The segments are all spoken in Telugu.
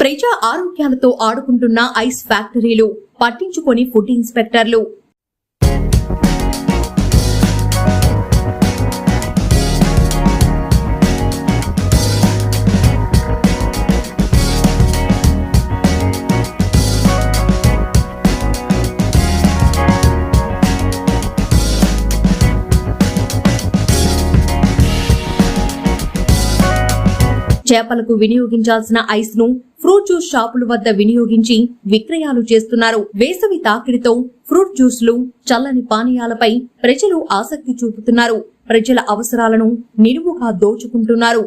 ప్రజా ఆరోగ్యాలతో ఆడుకుంటున్న ఐస్ ఫ్యాక్టరీలు పట్టించుకొని ఫుడ్ ఇన్స్పెక్టర్లు చేపలకు వినియోగించాల్సిన ఐస్ను ఫ్రూట్ జ్యూస్ షాపుల వద్ద వినియోగించి విక్రయాలు చేస్తున్నారు. వేసవి తాకిడితో ఫ్రూట్ జ్యూస్లు చల్లని పానీయాలపై ప్రజలు ఆసక్తి చూపుతున్నారు. ప్రజల అవసరాలను నిలువుగా దోచుకుంటున్నారు.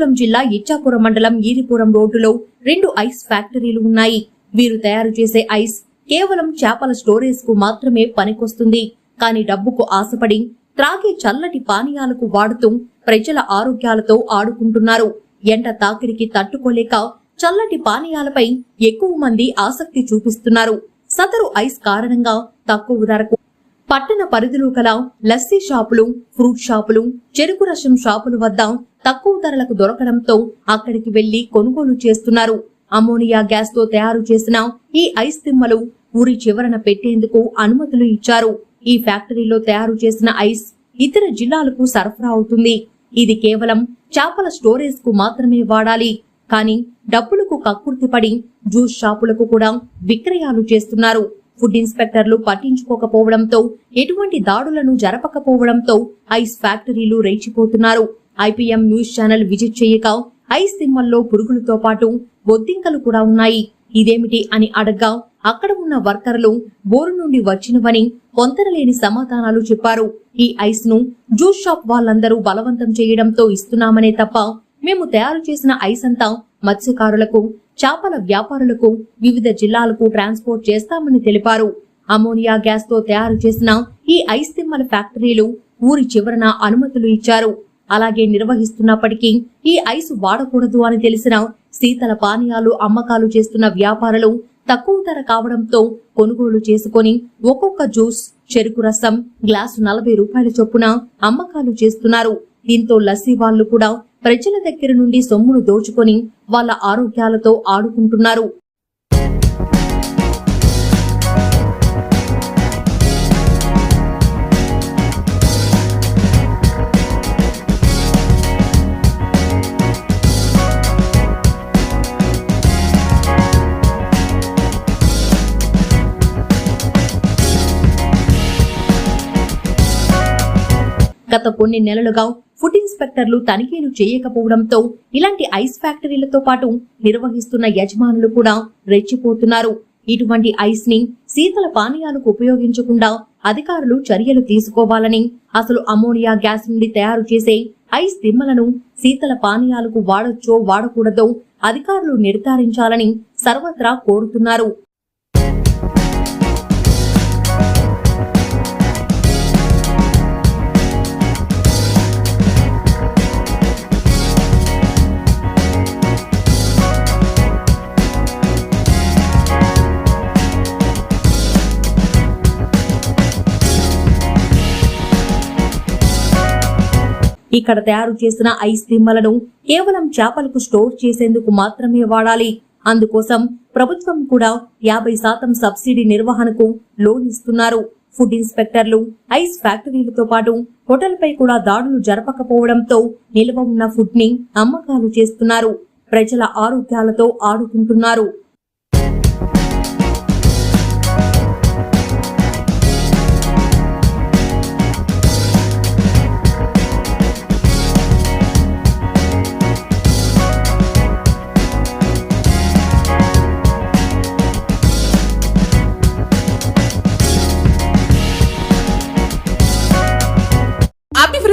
శ్రీకాకుళం జిల్లా ఇచ్చాపురం మండలం ఈరిపురం రోడ్డులో రెండు ఐస్ ఫ్యాక్టరీలు ఉన్నాయి. వీరు తయారు చేసే ఐస్ కేవలం చేపల స్టోరేజ్కు మాత్రమే పనికొస్తుంది. కానీ డబ్బుకు ఆశపడి త్రాగే చల్లటి పానీయాలకు వాడుతూ ప్రజల ఆరోగ్యాలతో ఆడుకుంటున్నారు. ఎండ తాకిడికి తట్టుకోలేక చల్లటి పానీయాలపై ఎక్కువ మంది ఆసక్తి చూపిస్తున్నారు. సదరు ఐస్ కారణంగా తక్కువ ధరకు పట్టణ పరిధిలో గల లస్సీ షాపులు ఫ్రూట్ షాపులు చెరుకు రసం షాపుల వద్ద తక్కువ ధరలకు దొరకడంతో అక్కడికి వెళ్ళి కొనుగోలు చేస్తున్నారు. అమోనియా గ్యాస్తో తయారు చేసిన ఈ ఐస్ తిమ్మలు ఊరి చివరన పెట్టేందుకు అనుమతులు ఇచ్చారు. ఈ ఫ్యాక్టరీలో తయారు చేసిన ఐస్ ఇతర జిల్లాలకు సరఫరా అవుతుంది. ఇది కేవలం చేపల స్టోరేజ్కు మాత్రమే వాడాలి. కానీ డబ్బులకు కక్కుర్తిపడి జ్యూస్ షాపులకు కూడా విక్రయాలు చేస్తున్నారు. ఫుడ్ ఇన్స్పెక్టర్లు పట్టించుకోకపోవడంతో ఎటువంటి దాడులను జరపకపోవడంతో ఐస్ ఫ్యాక్టరీలు రేచిపోతున్నారు ఐపీఎం న్యూస్ ఛానల్ విజిట్ చేయక ఐస్ తిమ్మల్లో పురుగులతో పాటు బొద్దింకలు కూడా ఉన్నాయి. ఇదేమిటి అని అడగ్గా అక్కడ ఉన్న వర్కర్లు బోరు నుండి వచ్చినవని పొంతనలేని సమాధానాలు చెప్పారు. ఈ ఐస్ను జ్యూస్ షాప్ వాళ్ళందరూ బలవంతం చేయడంతో ఇస్తున్నామనే తప్ప మేము తయారు చేసిన ఐస్ అంతా మత్స్యకారులకు చేపల వ్యాపారులకు వివిధ జిల్లాలకు ట్రాన్స్పోర్ట్ చేస్తామని తెలిపారు. అమోనియా గ్యాస్తో తయారు చేసిన ఈ ఐస్ తిమ్మల ఫ్యాక్టరీలు ఊరి చివరన అనుమతులు ఇచ్చారు. అలాగే నిర్వహిస్తున్నప్పటికీ ఈ ఐస్ వాడకూడదు అని తెలిసిన శీతల పానీయాలు అమ్మకాలు చేస్తున్న వ్యాపారులు తక్కువ ధర కావడంతో కొనుగోలు చేసుకొని ఒక్కొక్క జ్యూస్ చెరుకు రసం గ్లాసు నలభై రూపాయల చొప్పున అమ్మకాలు చేస్తున్నారు. దీంతో లస్సీ వాళ్ళు కూడా ప్రజల దగ్గర నుండి సొమ్మును దోచుకొని వాళ్ళ ఆరోగ్యాలతో ఆడుకుంటున్నారు. గత కొన్ని నెలలుగా ఫుడ్ ఇన్స్పెక్టర్లు తనిఖీలు చేయకపోవడంతో ఇలాంటి ఐస్ ఫ్యాక్టరీలతో పాటు నిర్వహిస్తున్న యజమానులు కూడా రెచ్చిపోతున్నారు. ఇటువంటి ఐస్ని శీతల పానీయాలకు ఉపయోగించకుండా అధికారులు చర్యలు తీసుకోవాలని అసలు అమోనియా గ్యాస్ నుండి తయారు చేసే ఐస్ దిమ్మలను శీతల పానీయాలకు వాడొచ్చో వాడకూడదో అధికారులు నిర్ధారించాలని సర్వత్రా కోరుతున్నారు. ఇక్కడ తయారు చేసిన ఐస్ దిమ్మలను కేవలం చేపలకు స్టోర్ చేసేందుకు మాత్రమే వాడాలి. అందుకోసం ప్రభుత్వం కూడా యాభై శాతం సబ్సిడీ నిర్వహణకు లోన్ ఇస్తున్నారు ఫుడ్ ఇన్స్పెక్టర్లు ఐస్ ఫ్యాక్టరీలతో పాటు హోటల్పై కూడా దాడులు జరపకపోవడంతో నిల్వ ఉన్న ఫుడ్ని అమ్మకాలు చేస్తున్నారు. ప్రజల ఆరోగ్యాలతో ఆడుకుంటున్నారు.